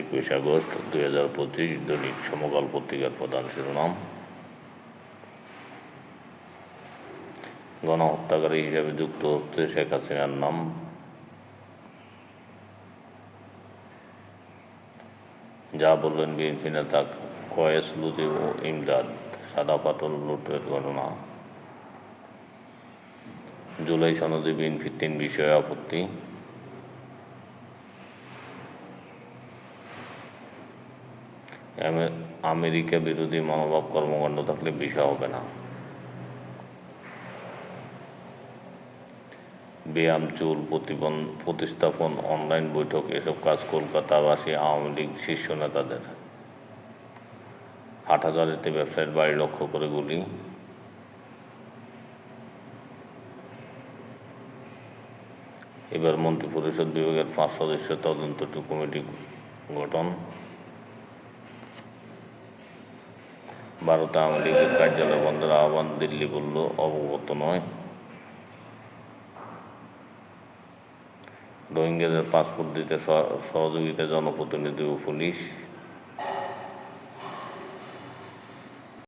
একুশ আগস্ট দুই হাজার পঁচিশ দৈনিক সমকাল পত্রিকার প্রধান শিরোনাম। গণহত্যাকারী হিসাবে যুক্ত হচ্ছে শেখ হাসিনার নাম। যা বললেন বিএনপি নেতা কয়েস লুদি ও ইমদাদ সাদা পাটল লুটের ঘটনা। জুলাই সনদে বিএনপির তিন বিষয়ে আপত্তি। আমেরিকা বিরোধী মনোভাব কর্মকাণ্ড থাকলে বিষা হবে না? ব্যায়াম, চুল প্রতিস্থাপন, অনলাইন বৈঠক, এসব কাজ কলকাতাবাসী আওয়ামী লীগ শীর্ষ নেতাদের। হাটহাজারিতে ব্যবসায়ীর বাড়ি লক্ষ্য করে গুলি। এবার মন্ত্রিপরিষদ বিভাগের পাঁচ সদস্য তদন্ত কমিটি গঠন। ভারতে আওয়ামী লীগের কার্যালয় বন্ধের আহ্বান দিল্লি বলল, অবগত নয়। রোহিঙ্গাদের পাসপোর্ট দিতে সহ- সহযোগিতা জনপ্রতিনিধি ও পুলিশ